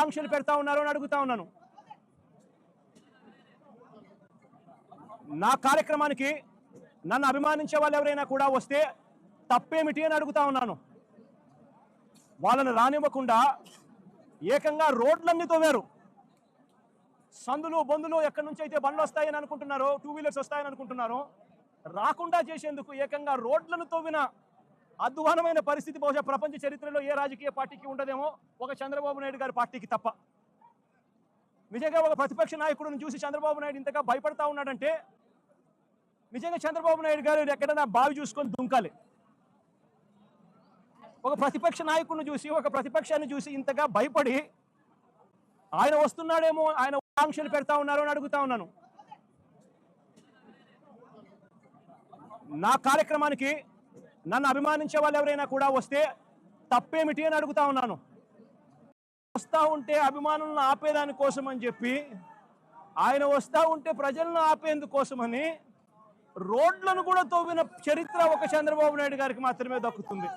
ఆకాంక్షలు పెడతా ఉన్నారో అని అడుగుతా ఉన్నాను. నా కార్యక్రమానికి నన్ను అభిమానించే వాళ్ళు ఎవరైనా కూడా వస్తే తప్పేమిటి అని అడుగుతా ఉన్నాను. వాళ్ళని రానివ్వకుండా ఏకంగా రోడ్లన్నీ తోవారు సందులు బొందులు ఎక్కడి నుంచి అయితే బండ్లు వస్తాయని అనుకుంటున్నారో టూ వీలర్స్ వస్తాయని అనుకుంటున్నారో రాకుండా చేసేందుకు ఏకంగా రోడ్లను తోవినా అధ్వానమైన పరిస్థితి బహుశా ప్రపంచ చరిత్రలో ఏ రాజకీయ పార్టీకి ఉండదేమో ఒక చంద్రబాబు నాయుడు గారి పార్టీకి తప్ప. నిజంగా ఒక ప్రతిపక్ష నాయకుడిని చూసి చంద్రబాబు నాయుడు ఇంతగా భయపడతా ఉన్నాడంటే నిజంగా చంద్రబాబు నాయుడు గారు ఎక్కడైనా బావి చూసుకొని దుంకాలి. ఒక ప్రతిపక్ష నాయకుడిని చూసి ఒక ప్రతిపక్షాన్ని చూసి ఇంతగా భయపడి ఆయన వస్తున్నాడేమో ఆయన ఆంక్షలు పెడతా ఉన్నారో అని అడుగుతా ఉన్నాను. నా కార్యక్రమానికి నన్ను అభిమానించే వాళ్ళు ఎవరైనా కూడా వస్తే తప్పేమిటి అని అడుగుతా ఉన్నాను. వస్తా ఉంటే అభిమానులను ఆపేదాని కోసం అని చెప్పి ఆయన వస్తా ఉంటే ప్రజలను ఆపేందుకోసమని రోడ్లను కూడా తోవిన చరిత్ర ఒక చంద్రబాబు నాయుడు గారికి మాత్రమే దక్కుతుంది.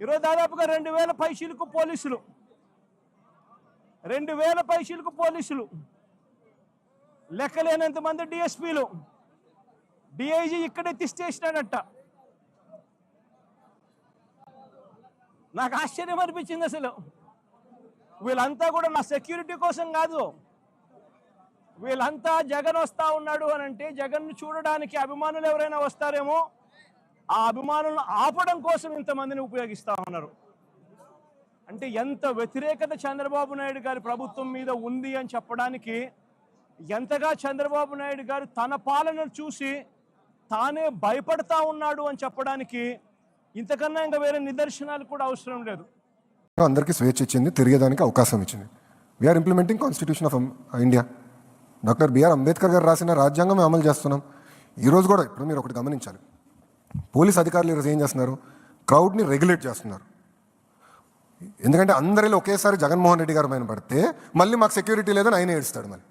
ఈరోజు దాదాపుగా రెండు వేల పైసీలకు పోలీసులు. రెండు వేల పైసీలకు పోలీసులు. లెక్కలేనంత మంది డిఎస్పీలు. డిఐజీ ఇక్కడే తిష్టేసినాడట నాకు ఆశ్చర్యం అనిపించింది అసలు. వీళ్ళంతా కూడా నా సెక్యూరిటీ కోసం కాదు. వీళ్ళంతా జగన్ వస్తా ఉన్నాడు అని అంటే జగన్ను చూడడానికి అభిమానులు ఎవరైనా వస్తారేమో ఆ అభిమానులను ఆపడం కోసం ఇంతమందిని ఉపయోగిస్తా ఉన్నారు. అంటే ఎంత వ్యతిరేకత చంద్రబాబు నాయుడు గారి ప్రభుత్వం మీద ఉంది అని చెప్పడానికి ఎంతగా చంద్రబాబు నాయుడు గారు తన పాలనను చూసి తానే భయపడతా ఉన్నాడు అని చెప్పడానికి ఇంతకన్నా ఇంకా వేరే నిదర్శనాలు కూడా అవసరం లేదు. అందరికీ స్వేచ్ఛ ఇచ్చింది తిరిగేదానికి అవకాశం ఇచ్చింది. We are implementing constitution of India doctor B R Ambedkar garu రాసిన రాజ్యాంగం మేము అమలు చేస్తున్నాం. ఈరోజు కూడా ఇప్పుడు మీరు ఒకటి గమనించాలి. పోలీస్ అధికారులు ఈరోజు ఏం చేస్తున్నారు? క్రౌడ్ని రెగ్యులేట్ చేస్తున్నారు. ఎందుకంటే అందరిలో ఒకేసారి జగన్మోహన్ రెడ్డి గారు పైన పడితే మళ్ళీ మాకు సెక్యూరిటీ లేదని ఆయన ఏడుస్తాడు మళ్ళీ.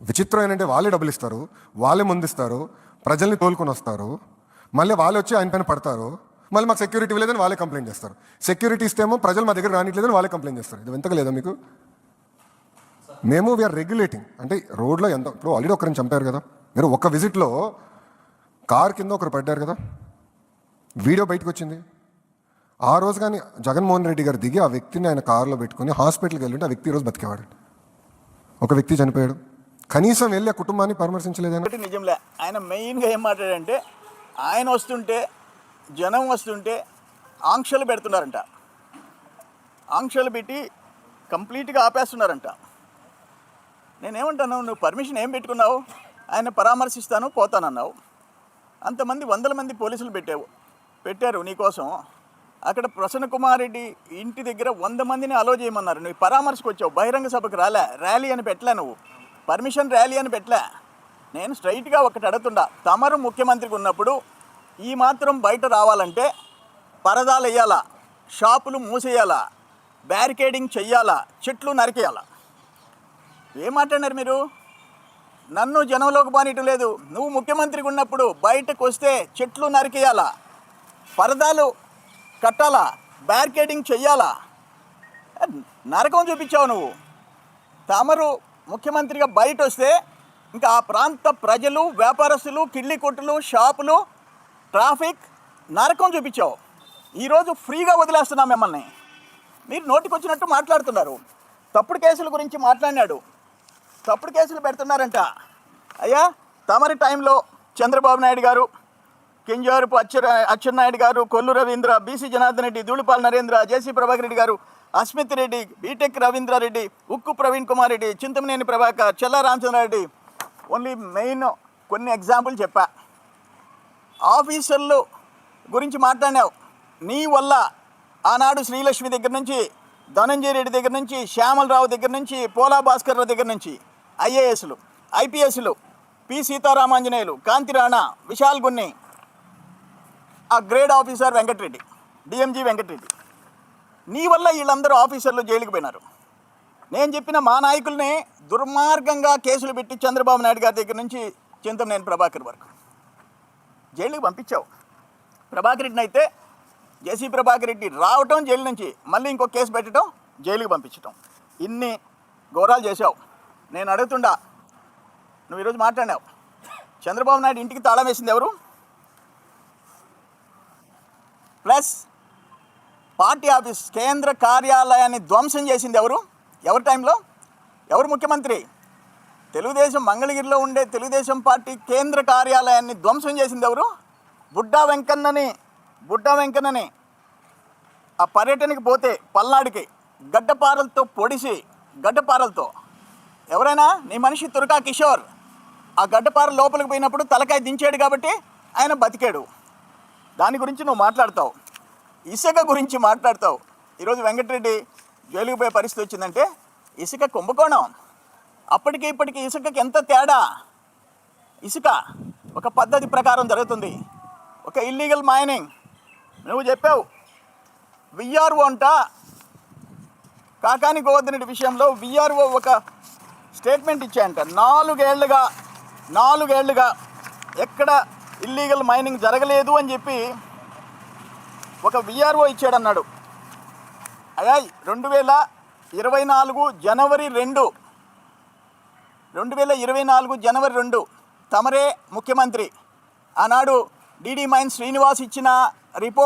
విచిత్రం ఏంటంటే వాళ్ళే డబ్బులు ఇస్తారు వాళ్ళే ముందిస్తారు ప్రజల్ని తోలుకొని వస్తారు. మళ్ళీ వాళ్ళు వచ్చి ఆయన పైన పడతారు. మళ్ళీ మాకు సెక్యూరిటీ లేదని వాళ్ళే కంప్లైంట్ చేస్తారు. సెక్యూరిటీ ఇస్తేమో ప్రజలు మా దగ్గర రానిట్లేదని వాళ్ళే కంప్లైంట్ చేస్తారు. ఇది వింతగా లేదా మీకు? మేము వీఆర్ రెగ్యులేటింగ్ అంటే రోడ్లో ఎంత ఇప్పుడు ఆల్రెడీ ఒకరిని చంపారు కదా. మీరు ఒక విజిట్లో కార్ కింద ఒకరు పడ్డారు కదా. వీడియో బయటకు వచ్చింది. ఆ రోజు కానీ జగన్మోహన్ రెడ్డి గారు దిగి ఆ వ్యక్తిని ఆయన కారులో పెట్టుకుని హాస్పిటల్కి వెళ్ళింటే ఆ వ్యక్తి ఈరోజు బతికేవాడు. ఒక వ్యక్తి చనిపోయాడు. కనీసం వెళ్ళి ఆ కుటుంబాన్ని పరామర్శించలేదని? నిజంలే. ఆయన మెయిన్గా ఏం మాట్లాడంటే ఆయన వస్తుంటే జనం వస్తుంటే ఆంక్షలు పెడుతున్నారంట. ఆంక్షలు పెట్టి కంప్లీట్గా ఆపేస్తున్నారంట. నేనేమంటాను నువ్వు పర్మిషన్ ఏం పెట్టుకున్నావు? ఆయన పరామర్శిస్తాను పోతానన్నావు. అంతమంది వందల మంది పోలీసులు పెట్టావు పెట్టారు నీకోసం. అక్కడ ప్రసన్న కుమార్ రెడ్డి ఇంటి దగ్గర వంద మందిని అలో చేయమన్నారు. నువ్వు పరామర్శకు వచ్చావు బహిరంగ సభకు రాలే ర్యాలీ అని పెట్టలే నువ్వు. పర్మిషన్ ర్యాలీ అని పెట్టలే. నేను స్ట్రైట్గా ఒకటి అడుగుతుండా తమరు ముఖ్యమంత్రికి ఉన్నప్పుడు ఈ మాత్రం బయట రావాలంటే పరదాలు వేయాలా? షాపులు మూసేయాలా? బ్యారికేడింగ్ చెయ్యాలా? చెట్లు నరికేయాలా? ఏం మాట్లాడినారు మీరు? నన్ను జనంలోకి బానిటం లేదు. నువ్వు ముఖ్యమంత్రిగా ఉన్నప్పుడు బయటకు వస్తే చెట్లు నరికేయాలా? పరదాలు కట్టాలా? బ్యారికేడింగ్ చెయ్యాలా? నరకం చూపించావు నువ్వు. తమరు ముఖ్యమంత్రిగా బయట వస్తే ఇంకా ఆ ప్రాంత ప్రజలు వ్యాపారస్తులు కిళ్ళి కొట్టులు షాపులు ట్రాఫిక్ నరకం చూపించావు. ఈరోజు ఫ్రీగా వదిలేస్తున్నాం మిమ్మల్ని. మీరు నోటికొచ్చినట్టు మాట్లాడుతున్నారు. తప్పుడు కేసుల గురించి మాట్లాడినాడు. తప్పుడు కేసులు పెడుతున్నారంట. అయ్యా తమరి టైంలో చంద్రబాబు నాయుడు గారు Kinjarapu అచ్చెర Atchannaidu garu Kollu Ravindra B C Janardhan Reddy Dhulipalla Narendra J C Prabhakar Reddy garu Asmith Reddy B Tech Ravindra Reddy Ukku Praveen Kumar Reddy Chintamaneni Prabhakar Challa Ramachandra Reddy only main కొన్ని example చెప్పా. ఆఫీసర్లు గురించి మాట్లాడావు నీ వల్ల ఆనాడు శ్రీలక్ష్మి దగ్గర నుంచి ధనంజయ రెడ్డి దగ్గర నుంచి శ్యామలరావు దగ్గర నుంచి పోలా భాస్కర్ రావు దగ్గర నుంచి ఐఏఎస్లు ఐపీఎస్లు పి సీతారామాంజనేయులు కాంతి రాణా విశాల్ గున్ని ఆ grade officer Venkatareddy DMG Venkatareddy. నీ వల్ల వీళ్ళందరూ ఆఫీసర్లు జైలుకి పోయినారు. నేను చెప్పిన మా నాయకుల్ని దుర్మార్గంగా కేసులు పెట్టి చంద్రబాబు నాయుడు గారి దగ్గర నుంచి చింతమనేని ప్రభాకర్ వరకు. జైలుకి పంపించావు. ప్రభాకర్ రెడ్డిని అయితే జేసీ ప్రభాకర్ రెడ్డి రావటం జైలు నుంచి మళ్ళీ ఇంకో కేసు పెట్టడం జైలుకి పంపించటం. ఇన్ని ఘోరాలు చేశావు. నేను అడుగుతుండా నువ్వు ఈరోజు మాట్లాడినావు. చంద్రబాబు నాయుడు ఇంటికి తాళం వేసింది ఎవరు? ప్లస్ పార్టీ ఆఫీస్ కేంద్ర కార్యాలయాన్ని ధ్వంసం చేసింది ఎవరు? ఎవరి టైంలో? ఎవరు ముఖ్యమంత్రి? తెలుగుదేశం మంగళగిరిలో ఉండే తెలుగుదేశం పార్టీ కేంద్ర కార్యాలయాన్ని ధ్వంసం చేసింది ఎవరు? బుడ్డా వెంకన్నని బుడ్డా వెంకన్నని. ఆ పర్యటనకి పోతే పల్నాడుకి గడ్డపారలతో పొడిసి గడ్డపారలతో. ఎవరైనా? నీ మనిషి తురకా కిషోర్. ఆ గడ్డపార లోపలికి పోయినప్పుడు తలకాయ దించాడు కాబట్టి ఆయన బతికాడు. దాని గురించి నువ్వు మాట్లాడతావు. ఇసుక గురించి మాట్లాడతావు. ఈరోజు వెంకటరెడ్డి జైలుకు పోయే పరిస్థితి వచ్చిందంటే ఇసుక కుంభకోణం. అప్పటికి ఇప్పటికి ఇసుకకి ఎంత తేడా? ఇసుక ఒక పద్ధతి ప్రకారం జరుగుతుంది. ఒక ఇల్లీగల్ మైనింగ్ నువ్వు చెప్పావు. విఆర్ఓ అంట. కాకాని గోవర్ధనుడి విషయంలో విఆర్ఓ ఒక స్టేట్మెంట్ ఇచ్చాయంట. నాలుగేళ్ళుగా నాలుగేళ్ళుగా ఎక్కడ ఇల్లీగల్ మైనింగ్ జరగలేదు అని చెప్పి ఒక విఆర్ఓ ఇచ్చాడన్నాడు. అయ్యాయి రెండు వేల ఇరవై నాలుగు జనవరి రెండు. రెండు వేల ఇరవై నాలుగు జనవరి రెండు. తమరే ముఖ్యమంత్రి. ఆనాడు డిడి మైన్ శ్రీనివాస్ ఇచ్చిన రిపోర్ట్